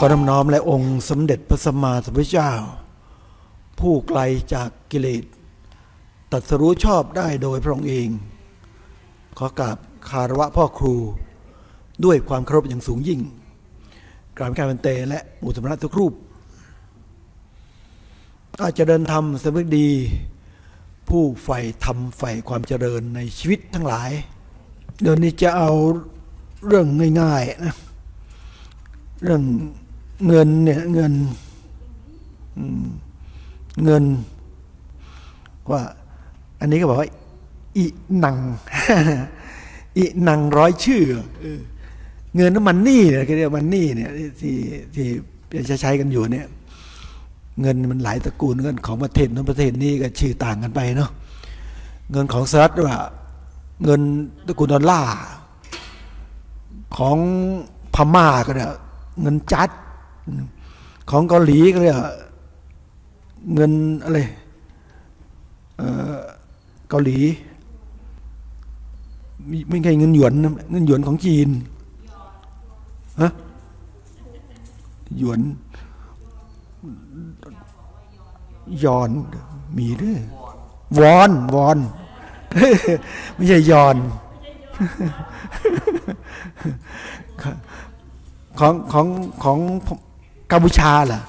ขอนำน้อมและองค์สมเด็จพระสัมมาสัมพุทธเจ้า ผู้ไกลจากกิเลสตรัสรู้ชอบได้โดยพระองค์เอง ขอกราบคารวะพ่อครู ด้วยความเคารพอย่างสูงยิ่ง กราบการเป็นเตและหมู่สมณะทุกรูป อาจจะเดินธรรมสำนึกดี ผู้ใฝ่ธรรมใฝ่ความเจริญในชีวิตทั้งหลาย เดี๋ยวนี้จะเอาเรื่องง่ายๆนะเรื่อง เงินเนี่ยเงินเงิน ว่า อันนี้ก็บอกว่าอินังอินังร้อยชื่อ เงินน้ำมันนี่เนี่ยก็เรียกมันนี่เนี่ยที่ที่จะใช้กันอยู่เนี่ย เงินมันหลายตระกูลเงินของประเทศนั้นประเทศนี้ก็ชื่อต่างกันไปเนาะเงินของสหรัฐว่า เงินตระกูลดอลลาร์ของพม่าก็เนี่ยเงินจัด ของเกาหลีก็เรียกเงินอะไรเเกาหลีไม่ไม่ใช่เงินหยวนนะเงินหยวนของจีนฮะหยวนยอนมีด้วยวอนวอนไม่ใช่ยอนของของของ กัมพูชาเหรอ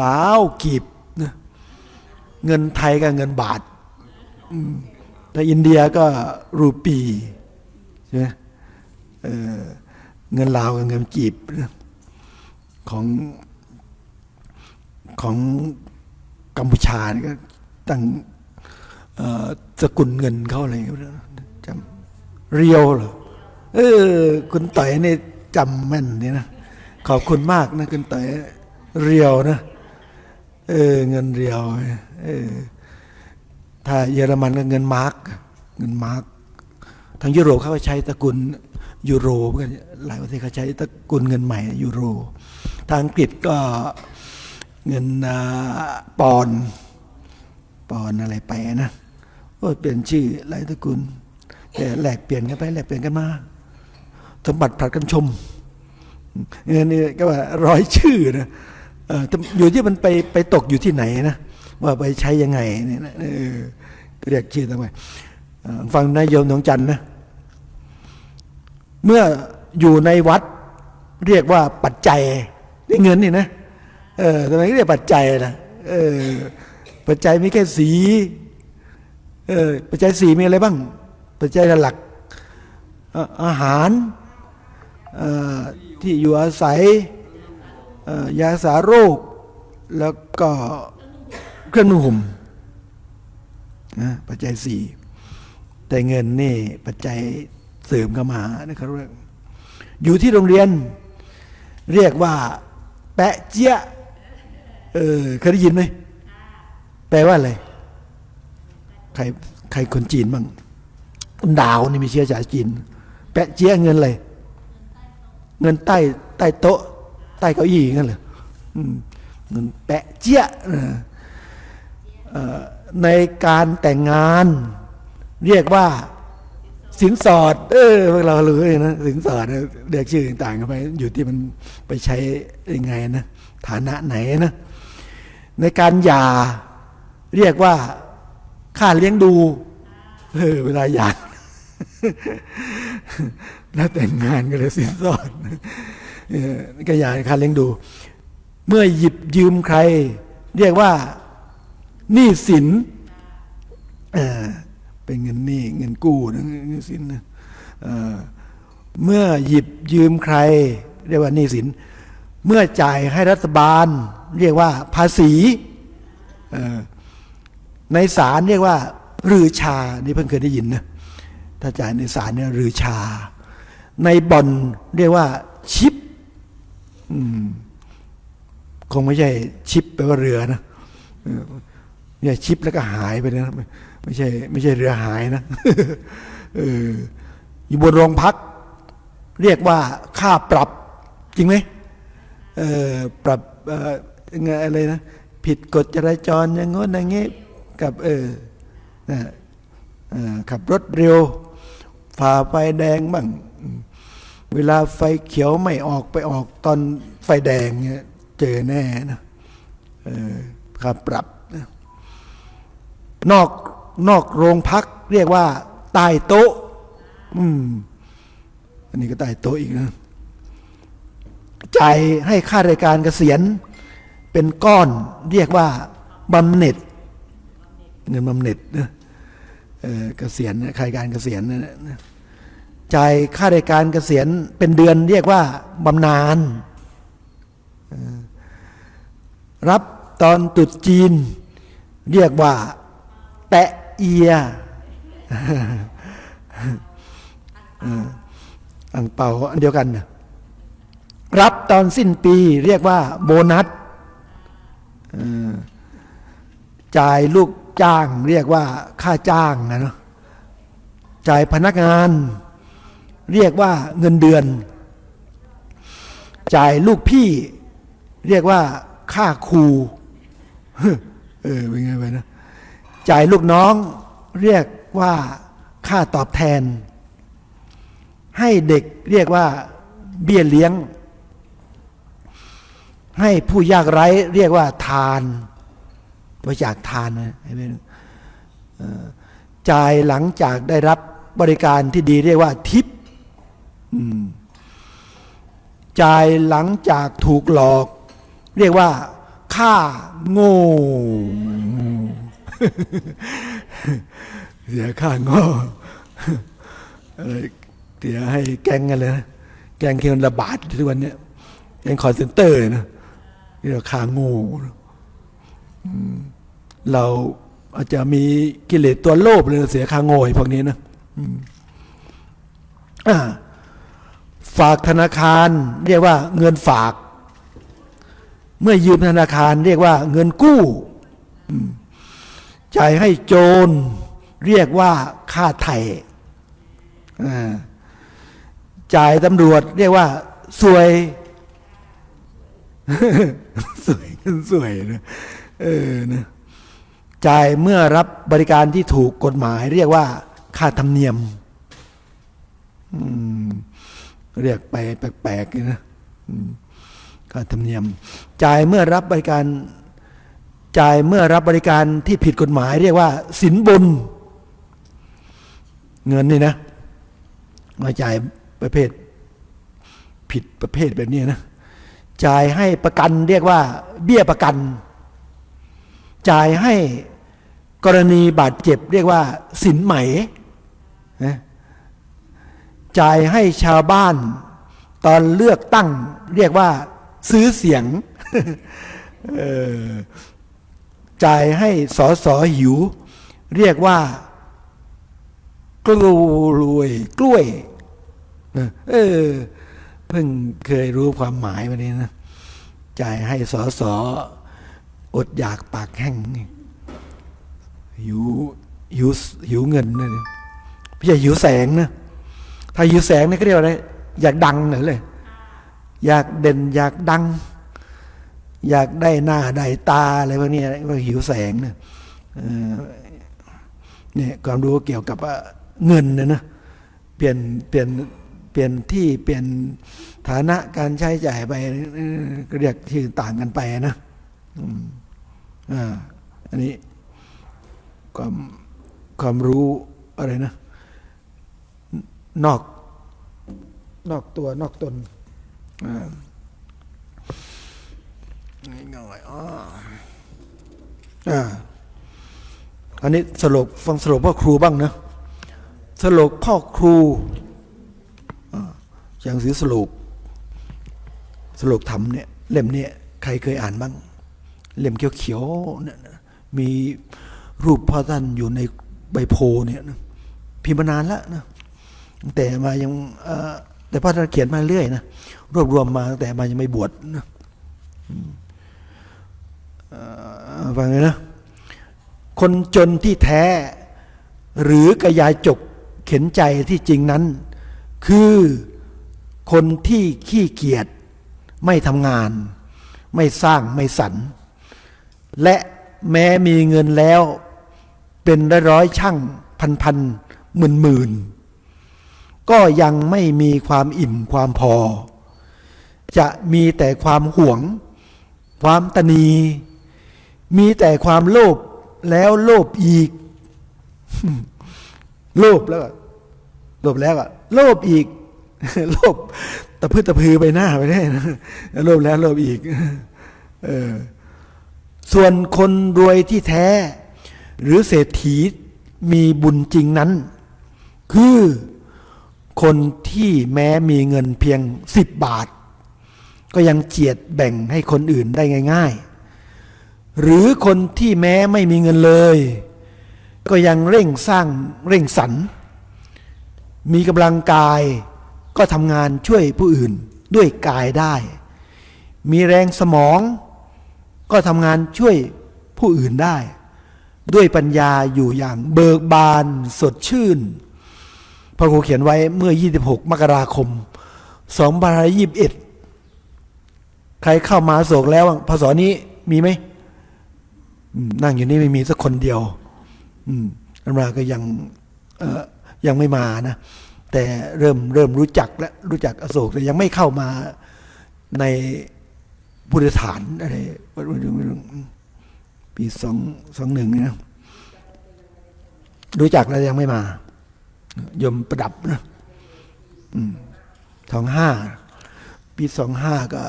ลาวกีบนะเงินไทยกับเงินบาทแต่อินเดียก็รูปีใช่ไหมเเงินลาวกับเงินกีบนะของของกัมพูชานี่ก็ตั้งสกุลเงินเขาอะไรอย่างเงี้ยจำเรียวเหรอ เออ คุณต่อยนี่จำแม่นนี่นะ ขอบคุณมากนะ คุณต่อยเรียวนะ เออ เงินเรียวเออถ้าเยอรมันก็เงินมาร์กเงินมาร์กทางยุโรปเขาใช้ตระกูลยูโรเหมือนกันหลายประเทศเขาใช้ตระกูลเงินใหม่ยูโร ทางอังกฤษก็เงินอ่าปอนปอนอะไรไปนะโอ้เปลี่ยนชื่อหลายตระกูลแต่แหลกเปลี่ยนกันไปแหลกเปลี่ยนกันมา สมบัติผลัดกันชมเงินนี่ก็ว่าร้อยชื่อนะเออแต่อยู่ที่มันไปไปตกอยู่ที่ไหนนะว่าไปใช้ยังไงเนี่ยนะเรียกชื่อทำไมฟังนายโยมหนองจันทร์นะเมื่ออยู่ในวัดเรียกว่าปัจจัยนี่เงินนี่นะเออทำไมเรียกปัจจัยนะเออปัจจัยมีแค่สีเออปัจจัยสีมีอะไรบ้าง ปัจจัยหลักอาหาร ที่อยู่อาศัยยาสาโรค แล้วก็เครื่องนุ่งห่มนะปัจจัยสี่แต่เงินนี่ปัจจัยเสริมเข้ามานะครับเรียกอยู่ที่โรงเรียน เรียกว่า แปะเจี๊ยเออเคยได้ยินไหมแปลว่าอะไรใครใครคนจีนบ้างดาวนี่มีเชื้อสายจีน แปะเจี๊ยเงินอะไร เงินใต้ใต้โต๊ะ ใต้เก้าอี้งั้นเหรอเงินแปะเจี๊ยะในการแต่งงาน เรียกว่าสินสอด เออพวกเรารู้เลยนะสินสอดเรียกชื่อต่างๆกันไป อยู่ที่มันไปใช้ยังไงนะฐานะไหนนะ ในการหย่าเรียกว่าค่าเลี้ยงดู เออเวลาหย่า แล้วแต่งงานก็เลยสินสอดก็หย่าค่าเลี้ยงดู เมื่อหยิบยืมใคร เรียกว่าหนี้สินเออเป็นเงินหนี้เงินกู้นะเงินสินนะเออเมื่อหยิบยืมใคร เรียกว่าหนี้สิน เมื่อจ่ายให้รัฐบาล เรียกว่าภาษีในศาลเรียกว่ารือชา นี่เพิ่งเคยได้ยินนะถ้าจ่ายในศาลเนี่ยรือชา ในบ่อนเรียกว่าชิปคงไม่ใช่ชิปแปลว่าเรือนะเนี่ยชิปแล้วก็หายไปนะไม่ใช่ ไม่ใช่เรือหายนะอยู่บนโรงพัก เรียกว่าค่าปรับ จริงไหมปรับเอ่อไงอะไรนะ ผิดกฎจราจรอย่างงน้นอย่างงี้กับเออขับรถเร็วฝ่าไฟแดงบ้าง เวลาไฟเขียวไม่ออกไปออกตอนไฟแดงเนี่ยเจอแน่นะออค่าปรับนะนอกนอกโรงพักเรียกว่าใต้โต๊ะ อืม อันนี้ก็ใต้โต๊ะอีกนะจ่ายให้ค่าราชการเกษียณ เป็นก้อนเรียกว่าบำเหน็จ เงินบำเหน็จนะเออเกษียณนะค่ารการเกษียณนะนะ จ่ายค่าราชการเกษียณเป็นเดือนเรียกว่าบำนาญรับตอนตรุษจีน เรียกว่า แตะเอียอังเปาอันเดียวกันนะรับตอนสิ้นปีเรียกว่าโบนัสจ่ายลูกจ้าง เรียกว่าค่าจ้างนะเนาะจ่ายพนักงาน เรียกว่าเงินเดือน จ่ายลูกพี่ เรียกว่าค่าครูเออเป็นไงไปนะจ่ายลูกน้อง เรียกว่าค่าตอบแทน ให้เด็กเรียกว่าเบี้ยเลี้ยง ให้ผู้ยากไร้เรียกว่าทานบริจาคทานนะจ่ายหลังจากได้รับบริการที่ดีเรียกว่าทิป จ่ายหลังจากถูกหลอก เรียกว่าค่าโง่เสียค่าโง่อะไรเสียให้แกงกันเลยนะแกงเคียนระบาดทุกวันเนี้ยแกงคอนเซนเตอร์นะเรียกว่าค่าโง่เราอาจจะมีกิเลสตัวโลภเลยเสียค่าโง่พวกนี้นะอ่า ฝากธนาคารเรียกว่าเงินฝาก เมื่อยืมธนาคารเรียกว่าเงินกู้จ่ายให้โจรเรียกว่าค่าไถ่จ่ายตำรวจเรียกว่าสวยสวยสวยนะเออนะจ่ายเมื่อรับบริการที่ถูกกฎหมาย เรียกว่าค่าธรรมเนียม อืม เรียกไปแปลกๆเลยนะอืมค่าธรรมเนียม จ่ายเมื่อรับบริการ จ่ายเมื่อรับบริการที่ผิดกฎหมาย เรียกว่าสินบน เงินนี่นะ มาจ่ายประเภท ผิดประเภทแบบนี้นะจ่ายให้ประกันเรียกว่า เบี้ยประกัน จ่ายให้กรณีบาดเจ็บ เรียกว่า สินไหมนะ จ่ายให้ชาวบ้าน ตอนเลือกตั้ง เรียกว่า ซื้อเสียงเออจ่ายให้สอสอหิว เรียกว่า กล้วยกล้วยเออเพิ่งเคยรู้ความหมายวันนี้นะจ่ายให้สอสออดอยากปากแห้งหิวหิวหิวเงินนะเนี่ยไม่ใช่หิวแสงนะ ถ้าหิวแสงนี่ก็เรียกว่าอะไรอยากดังหน่อยเลย อยากเด่นอยากดัง อยากได้หน้าได้ตาอะไรพวกนี้ว่าหิวแสงนะเออเนี่ยความรู้เกี่ยวกับว่าเงินเนะนะเปลี่ยนเปลี่ยนเปลี่ยนที่เปลี่ยนฐานะการใช้จ่ายไปเออก็เรียกชื่อต่างกันไปนะอืมอ่าอันนี้ความความรู้อะไรนะ นอกนอกตัวนอกตนอ่าง่ายๆอ๋ออ่าอันนี้สรุปฟังสรุปพ่อครูบ้างนะสรุปพ่อครูอ่าอย่างสีสรุปสรุปธรรมเนี่ยเล่มเนี่ยใครเคยอ่านบ้าง เล่มเขียวๆเนี่ยนะมีรูปพ่อท่านอยู่ในใบโพเนี่ยนะพิมพ์มานานแล้วนะตั้ง แต่มายังแต่พ่อท่านเขียนมาเรื่อยนะรวบรวมมาตั้งแต่มายังไม่บวชนะอืมเอ่อฟังเลยนะคนจนที่แท้ หรือกระยายจกเข็นใจที่จริงนั้น คือคนที่ขี้เกียจไม่ทำงาน ไม่สร้างไม่สรรและแม้มีเงินแล้วเป็นร้อยร้อยช่างพันพันหมื่นหมื่น ก็ยังไม่มีความอิ่มความพอ จะมีแต่ความหวง ความตนี มีแต่ความโลภแล้วโลภอีก โลภแล้วก็โลภแล้วก็โลภอีก โลภตะพื้ตะพือไปหน้าไปได้นะโลภแล้วโลภอีกเออส่วนคนรวยที่แท้ หรือเศรษฐีมีบุญจริงนั้น คือ คนที่แม้มีเงินเพียงสิบบาท ก็ยังเจียดแบ่งให้คนอื่นได้ง่าย ๆ หรือคนที่แม้ไม่มีเงินเลย ก็ยังเร่งสร้างเร่งสรรมีกำลังกายก็ทำงานช่วยผู้อื่นด้วยกายได้ มีแรงสมอง ก็ทำงานช่วยผู้อื่นได้ ด้วยปัญญาอยู่อย่างเบิกบานสดชื่น พระครูเขียนไว้เมื่อ 26 มกราคม2521 ใครเข้ามาโศกแล้วบ้างพศนี้มีไหม นั่งอยู่นี่ไม่มีสักคนเดียว อืมอันมาก็ยังยังไม่มานะ แต่เริ่มเริ่มรู้จักและรู้จักอโศกแต่ยังไม่เข้ามาในพุทธฐานอะไรปีสองสองหนึ่งนะรู้จักแล้วยังไม่มา ยมประดับนะสองห้าปีสองห้าก็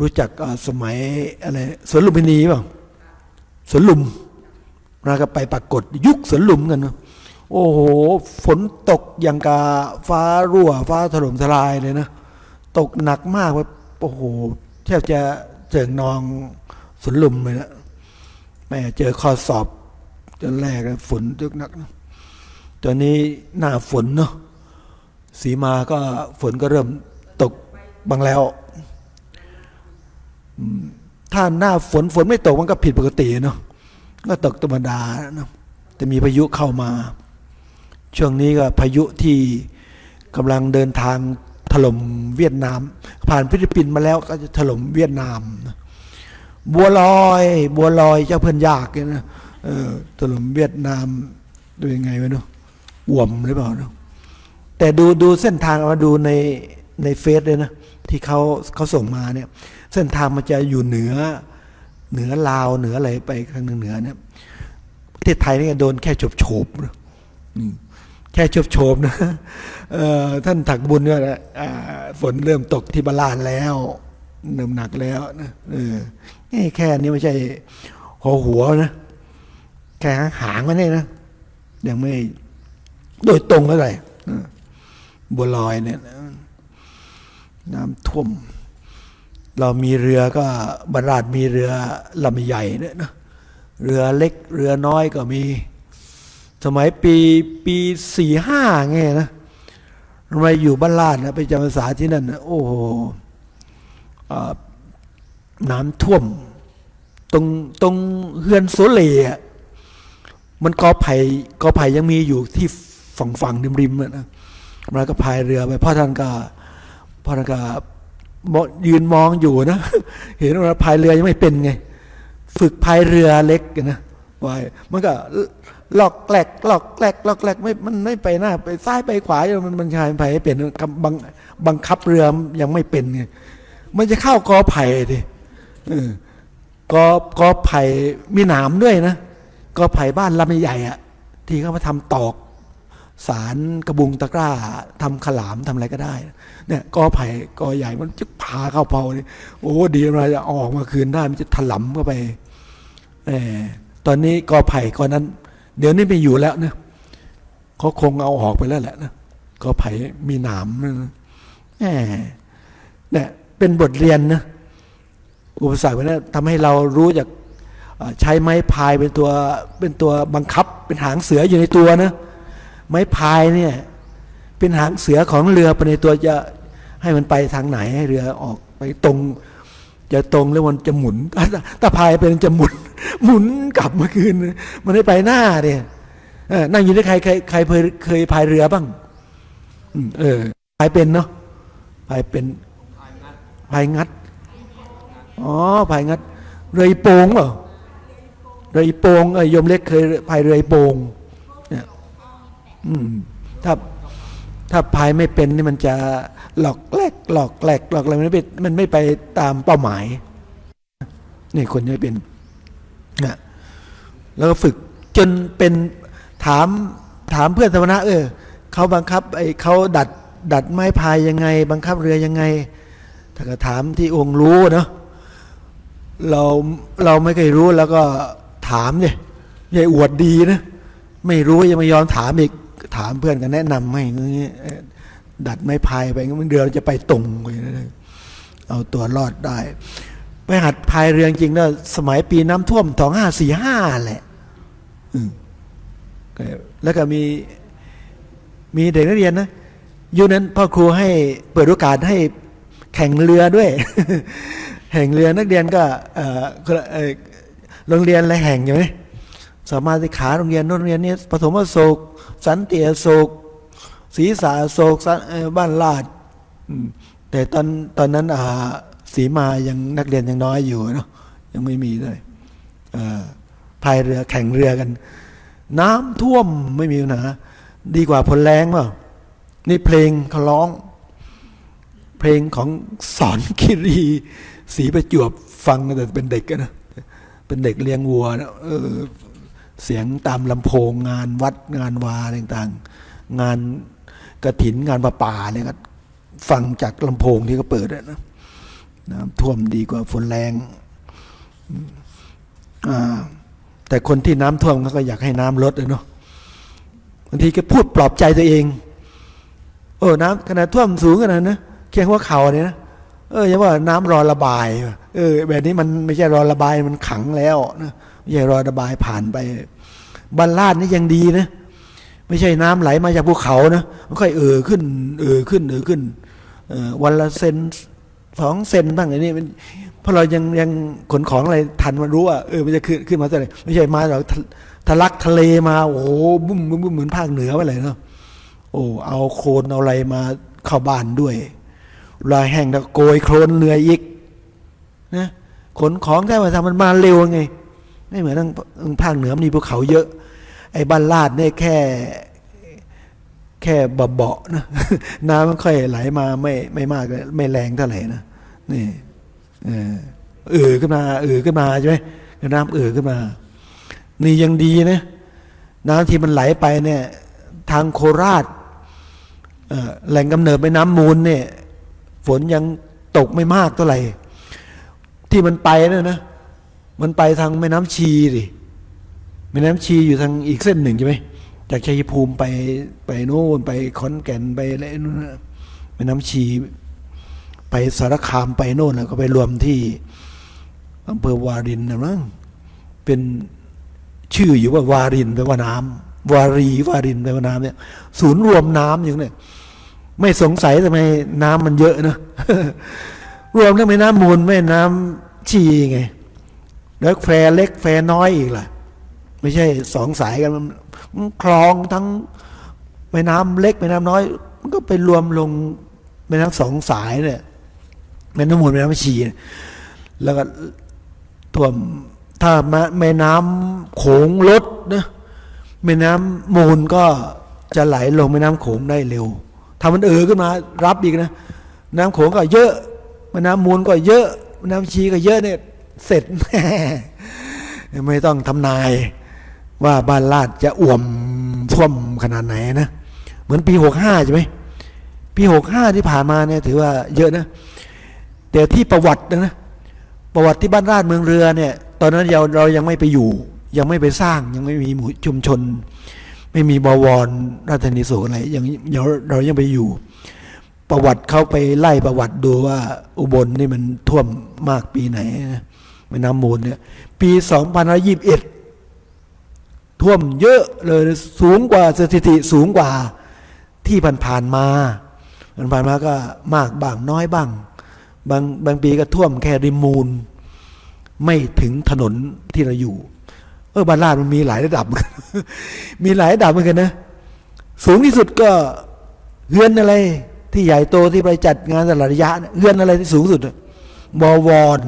รู้จักสมัยอะไรสวนลุมพินีเปล่าสวนลุมเราก็ไปปรากฏยุคสวนลุมกันเนะโอ้โห ฝนตกอย่างกาฟ้ารั่ว ฟ้าถล่มทลายเลยนะ ตกหนักมากว่าโอ้โหแทบจะเจิงนองสวนลุมเลยนะแม่เจอข้อสอบจนแรกฝนตกหนักนะ ตอนนี้หน้าฝนเนาะสีมาก็ฝนก็เริ่มตกบางแล้ว ถ้าหน้าฝนฝนไม่ตกมันก็ผิดปกติเนาะก็ตกธรรมดาเนาะแต่มีพายุเข้ามา ช่วงนี้ก็พายุที่กำลังเดินทางถล่มเวียดนาม ผ่านฟิลิปปินส์มาแล้วก็จะถล่มเวียดนาม บัวลอย บัวลอยเจ้าเพื่อนยากเนี่ยนะเออถล่มเวียดนามดูยังไงวะเนาะ อ่วมหรือเปล่าเนาะแต่ดูดูเส้นทางเอามาดูในในเฟซเลยนะที่เขาเขาส่งมาเนี่ย เส้นทางมันจะอยู่เหนือ เหนือลาวเหนืออะไรไปทางเหนือเนี่ยประเทศไทยนี่โดนแค่ฉบโฉบนะแค่โฉบโฉบนะท่านถักบุญเนี่ยนะฝนเริ่มตกที่บาลานแล้วเริ่มหนักแล้วนะเออนี่แค่นี้ไม่ใช่หัวหัวนะ แค่หางมันเนี่ยนะยังไม่ โดยตรงเท่าไหร่บัวลอยเนี่ยน้ำท่วม เรามีเรือก็บรรดาศมีเรือลำใหญ่เนี่ยนะเรือเล็กเรือน้อยก็มี สมัยปีปีสี่ห้าไงนะทำไมอยู่บ้านลาดนะไปจำพรรษาที่นั่นนะโอ้โหน้ำท่วม ตรงตรงเฮือนโซเลอะมันกอไผ่กอไผ่ยังมีอยู่ที่ ฝั่งฝั่งริมริมๆอะนะเรก็พายเรือไปพ่อท่านก็พ่อท่านก็ยืนมองอยู่นะ เห็นว่าพายเรือยังไม่เป็นไง ฝึกพายเรือเล็กกันนะวายมันก็ลอกแกลกลอกแกลกลอกแกลกไม่มันไม่ไปหน้า ไปซ้ายไปขวามันมันชายไปให้เป็นบังบังคับเรือยังไม่เป็นไงมันจะเข้ากอไผ่ดิกอกอไผ่มีหนามด้วยนะกอไผ่บ้านลำใหญ่ๆอะที่เขามาทำตอก สารกระบุงตะกร้าทำขลามทำอะไรก็ได้ เนี่ยกอไผ่กอใหญ่มันจะพาเข้าเผานี่โอ้ดีมันจะออกมาคืนได้มันจะถลำเข้าไปเออตอนนี้กอไผ่กอนั้น เดี๋ยวนี้ไม่อยู่แล้วนะเขาคงเอาออกไปแล้วแหละนะกอไผ่มีหนามนะแหมเนี่ยเป็นบทเรียนนะอุปสรรคเนี่ยทำให้เรารู้จากใช้ไม้พายเป็นตัวเป็นตัวบังคับเป็นหางเสืออยู่ในตัวนะ ไม้พายเนี่ย เป็นหางเสือของเรือไปในตัวจะให้มันไปทางไหนให้เรือออกไปตรง จะตรงแล้วมันจะหมุนถ้าพายเป็นจะหมุน หมุนกลับมาคืน มันไม่ไปหน้าเนี่ยนั่งอยู่ที่ใครใครใครเคยเคยพายเรือบ้างเออพายเป็นเนาะพายเป็นพายงัดอ๋อพายงัด เรือโป่งเหรอเรือโป่งเออยมเล็กเคยพายเรือโปงเนี่ย อืม ถ้าถ้าพายไม่เป็นนี่มันจะหลอกแหลกหลอกแหลกหลอกอะไรมันไม่ไปมันไม่ไปตามเป้าหมาย นี่คนไม่เป็นนะแล้วก็ฝึกจนเป็นถามถามเพื่อนสมณะเออเขาบังคับไอ้เขาดัดดัดไม้พายยังไง บังคับเรือยังไง ถ้าก็ถามที่องค์รู้เนาะเราเราไม่เคยรู้แล้วก็ถามเนี่ยใหญ่อวดดีนะ ไม่รู้ยังไม่ยอมถามอีก ถามเพื่อนกันแนะนำให้อย่างงี้เอ่อดัดไม้พายไปงั้นมันเรือจะไปตรงไปนะเอาตัวรอดได้ ไปหัดพายเรือจริงๆแล้วสมัยปีน้ำท่วมสองห้าสี่ห้าแหละแล้วก็มีมีเด็กนักเรียนนะยุคนั้นพ่อครูให้เปิดโอกาสให้แข่งเรือด้วย แข่งเรือนักเรียนก็โรงเรียนอะไรแห่งอยู่ไหมสามารถที่ขาโรงเรียนโรงเรียนนี้ปฐมโศก สันติอโศกศรีสาโศกบ้านลาดแต่ตอนตอนนั้นอาสีมายังนักเรียนยังน้อยอยู่เนาะยังไม่มีเลยพายเรือแข่งเรือกัน น้ำท่วมไม่มีปัญหาดีกว่าพลแรงเปล่านี่เพลงเขาร้อง เพลงของสอนคิรีสีประจวบฟังแต่เป็นเด็กอะนะเป็นเด็กเลี้ยงวัวนะเออ เสียงตามลำโพงงานวัดงานวาต่างๆ งานกระถินงานประป่าเนี่ยก็ฟังจากลำโพงที่เขาเปิดอะนะน้ำท่วมดีกว่าฝนแรงแต่คนที่น้ำท่วมเขาก็อยากให้น้ำลดอะเนาะบางทีก็พูดปลอบใจตัวเอง เออน้ำขนาดท่วมสูงขนาดนั้นนะเคียงหัว่าเขาเนี่ยนะเอออย่าว่าน้ำรอระบาย เออ แบบนี้มันไม่ใช่รอระบายมันขังแล้วนะไม่ใช่รอระบายผ่านไป บ้านลาดนี่ยังดีนะ ไม่ใช่น้ำไหลมาจากภูเขานะมันค่อยเออขึ้น เออขึ้นเออขึ้นวันละเซนสองเซนบ้างไอ้นี่มันเพราะเรายังยังขนของอะไรทันมันรู้ว่าเออมันจะขึ้นขึ้นมาเท่ไหร่ไม่ใช่มาเราทะลักทะเลมาโอ้โหบุ้มบุ้มเหมือนภาคเหนือไปเลยเนาะโอ้เอาโคลนเอาอะไรมาเข้าบ้านด้วยลายแห้งแล้วโกยโคลนเหนือยอีกนะขนของได้มาทำมันมาเร็วไง ไม่เหมือนทางทางภาคเหนือมีภูเขาเยอะ ไอ้บ้านลาดเนี่ยแค่แค่เบาๆนะน้ำมันค่อยไหลมาไม่ไม่มากไม่แรงเท่าไหร่นะนี่เออเออขึ้นมาเออขึ้นมาใช่ไหมน้ำเออขึ้นมา นี่ยังดีนะน้ำที่มันไหลไปเนี่ย ทางโคราชแหล่งกำเนิดแม่น้ำมูลเนี่ย ฝนยังตกไม่มากเท่าไหร่ ที่มันไปเนี่ยนะ มันไปทางแม่น้ำชีดิแม่น้ำชีอยู่ทางอีกเส้นหนึ่งใช่ไหมจากชัยภูมิไปไปโน่นไปขอนแก่นไปอะไรนู่นแม่น้ำชี ไปสารคามไปโน่นแล้วก็ไปรวมที่อำเภอวารินนะมั้งเป็นชื่ออยู่ว่าวารินแปลว่าน้ำวารีวารินแปลว่าน้ำเนี่ย ศูนย์รวมน้ำอย่างเนี้ยไม่สงสัยทำไมน้ำมันเยอะนะรวมทั้งแม่น้ำมูลแม่น้ำชีไง แล้วแฟเล็กแฟน้อยอีกล่ะ ไม่ใช่สองสายกันมันคลองทั้งแม่น้ำเล็กแม่น้ำน้อย มันก็ไปรวมลงแม่น้ำสองสายเนี่ยแม่น้ำมูลแม่น้ำชี แล้วก็ท่วมถ้าแม่น้ำโขงลดนะแม่น้ำมูลก็จะไหลลงแม่น้ำโขงได้เร็วถ้ามันเอ่อขึ้นมารับอีกนะ น้ำโขงก็เยอะแม่น้ำมูลก็เยอะแม่น้ำชีก็เยอะเนี่ย เสร็จแน่ไม่ต้องทำนายว่าบ้านลาดจะอ่วมท่วมขนาดไหนนะ เหมือนปีหกห้าใช่ไหมปีหกห้าที่ผ่านมาเนี่ยถือว่าเยอะนะแต่ที่ประวัตินะนะประวัติที่บ้านราชเมืองเรือเนี่ย ตอนนั้นเราเรายังไม่ไปอยู่ ยังไม่ไปสร้างยังไม่มีหมู่ชุมชน ไม่มีบวรราชนีโสอะไรยังเราเรายังไปอยู่ ประวัติเขาไปไล่ประวัติดูว่าอุบลนี่มันท่วมมากปีไหนนะ แม่น้ำมูลเนี่ยปีสองพันยี่สิบเอ็ดท่วมเยอะเลยสูงกว่าสถิติสูงกว่าที่ผ่านๆมาผ่านๆมาก็มากบ้างน้อยบ้าง บางบางปีก็ท่วมแค่ริมมูล ไม่ถึงถนนที่เราอยู่ เออบ้านลาดมันมีหลายระดับ มีหลายระดับเหมือนกันนะ สูงที่สุดก็เฮือนอะไร ที่ใหญ่โตที่ไปจัดงานตลาดระยะเฮือนอะไรที่สูงสุดอะบวร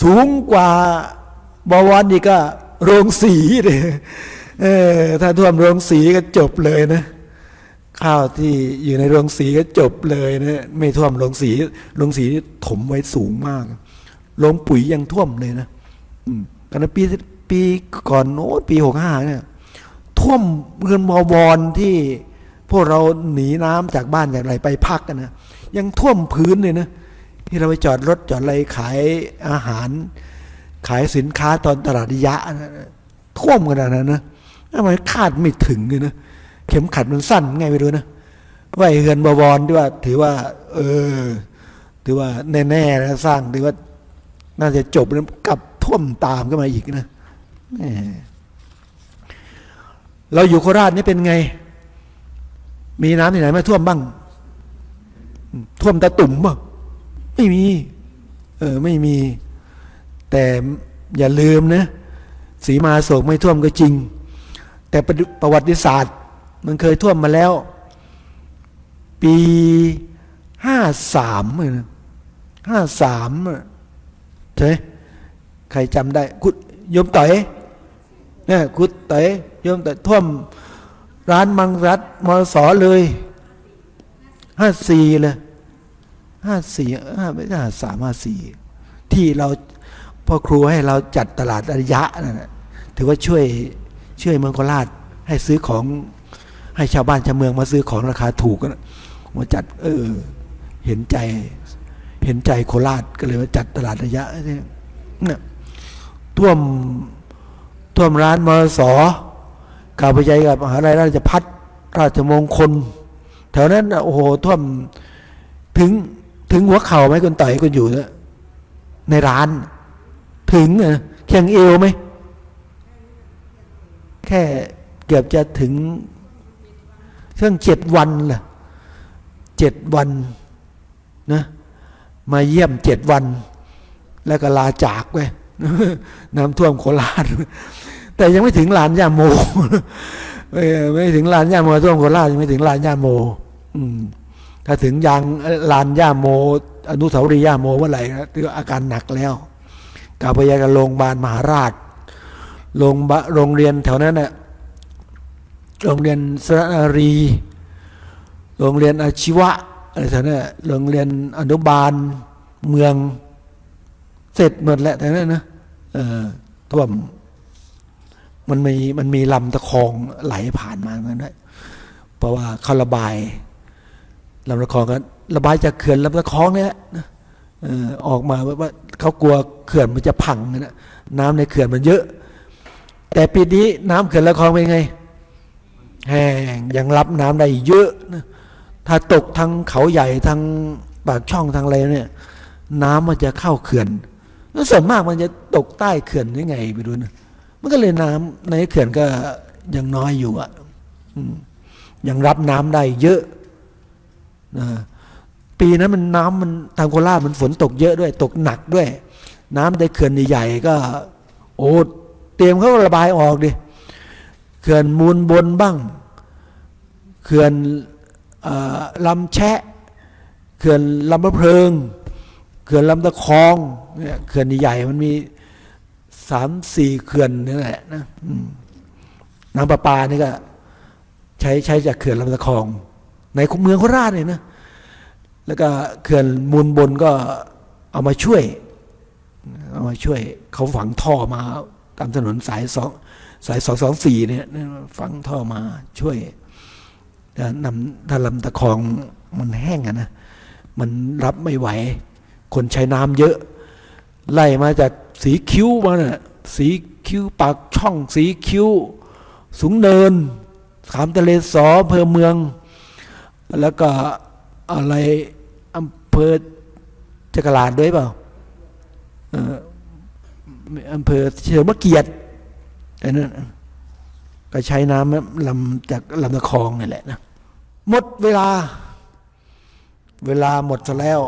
สูงกว่าบวรนี่ก็โรงสีเลยเออถ้าท่วมโรงสีก็จบเลยนะข้าวที่อยู่ในโรงสีก็จบเลยนะไม่ท่วมโรงสีโรงสีถมไว้สูงมากโรงปุ๋ยยังท่วมเลยนะอืมกันปีปีก่อนโน้ปีหกห้าเนี่ยท่วมเงินบวรที่พวกเราหนีน้ำจากบ้านจากอะไรไปพักกันนะยังท่วมพื้นเลยนะ ที่เราไปจอดรถจอดอะไรขายอาหาร ขายสินค้าตอนตลาดยะท่วมขนาดนั้นนะทำไมคาดไม่ถึงเลยนะเข็มขัดมันสั้นไงไม่รู้นะว่าไอ้เฮือนบวรที่ว่า ถือว่า เออ ถือว่าแน่ๆนะสร้างถือว่า น่าจะจบแล้วกลับท่วมตามก็มาอีกนะเราอยู่โคราชนี่เป็นไง มีน้ำที่ไหนมาท่วมบ้าง ท่วมตะตุ่มป่ะ ไม่มี เออไม่มี แต่อย่าลืมนะสีมาโศกไม่ท่วมก็จริง แต่ประวัติศาสตร์ มันเคยท่วมมาแล้ว ปีห้าสามเลยห้าสามใช่ใครจำได้คุณยมต่อยนี่ยคุณต่อยยมต่อยท่วมร้านมังรัดมอสอเลยห้าสี่เลย ห้าสี่ห้าไม่ใช่ห้าสามห้าสี่ที่เราพ่อครูให้เราจัดตลาดระยะนั่นนะถือว่าช่วยช่วยเมืองโคราชให้ซื้อของให้ชาวบ้านชาวเมืองมาซื้อของราคาถูกกันมาจัด เออ เห็นใจ เห็นใจโคราชก็เลยมาจัดตลาดระยะเนี่ยเนี่ยท่วมท่วมร้านมอสอกาบไปใจกับมหาลัยราชพัฒราชมงคลแถวนั้นโอ้โหท่วมถึง ถึงหัวเข่าไหมคนต่อยคนอยู่นะในร้าน ถึงอะแข่งเอวไหม แค่เกือบจะถึงเครื่องเจ็ดวันล่ะเจ็ดวันนะมาเยี่ยมเจ็ดวัน แล้วก็ลาจากไปน้ำท่วมโคราชแต่ยังไม่ถึงลานย่าโมไม่ไม่ถึงลานย่าโมท่วมโคราชยังไม่ถึงลานย่าโม อืม ถ้าถึงยางลานย่าโม อนุสาวรีย์ย่าโมเมื่อไหร่นะคืออาการหนักแล้วกลับไปยังกับโรงพยาบาลมหาราชโรงบะโรงเรียนแถวนั้นน่ะโรงเรียนสระนารี โรงเรียนอาชีวะอะไรแถวนั้นน่ะโรงเรียนอนุบาลเมืองเสร็จหมดแหละแต่นั้นนะเออท่วมมันมีมันมีลำตะคองไหลผ่านมาเนั้นด้วยเพราะว่าเขาระบาย ลำตะคองก็ระบายจากเขื่อนลำตะคองเนี่ยนะออกมาว่าเขากลัวเขื่อนมันจะพังนะน้ำในเขื่อนมันเยอะ แต่ปีนี้น้ำเขื่อนลำตะคองเป็นไง แห้งยังรับน้ำได้เยอะนะถ้าตกทางเขาใหญ่ทางปากช่องทางอะไรเนี่ย น้ำมันจะเข้าเขื่อนแล้วส่วนมากมันจะตกใต้เขื่อนยังไงไปดูนะมันก็เลยน้ำในเขื่อนก็ยังน้อยอยู่อะยังรับน้ำได้เยอะ นะปีนั้นมันน้ำมันทางโคราชมันฝนตกเยอะด้วย ตกหนักด้วย น้ำในเขื่อนใหญ่ๆก็ โอ้เตรียมเขาระบายออกดิเขื่อนมูลบนบ้างเขื่อนอลำแชะเขื่อนลำพะเพลิงเขื่อนลำตะคองเนี่ยเขื่อนใหญ่ๆมันมีสามสี่เขื่อนนี่แหละนะน้ำประปานี่ก็ ใช้ใช้จากเขื่อนลำตะคอง ในเมืองโคราชเนี่ยนะ แล้วก็เขื่อนมูลบนก็เอามาช่วย เอามาช่วย เขาฝังท่อมาตามถนนสายสองสายสองสองสี่เนี่ยฝังท่อมาช่วยแต่นำถ้าลำตะคองมันแห้งอะนะ มันรับไม่ไหว คนใช้น้ำเยอะ ไล่มาจากสีคิ้วมาน่ะสีคิ้วปากช่องสีคิ้ว สูงเนิน ขามทะเลสออำเภอเมือง แล้วก็อะไรอำเภอจักราดด้วยเปล่าอ่ออำเภอเฉลิมเกียรติอันนั้นก็ใช้น้ำลำจากลำตะคองนี่แหละนะหมดเวลา เวลาหมดซะแล้ว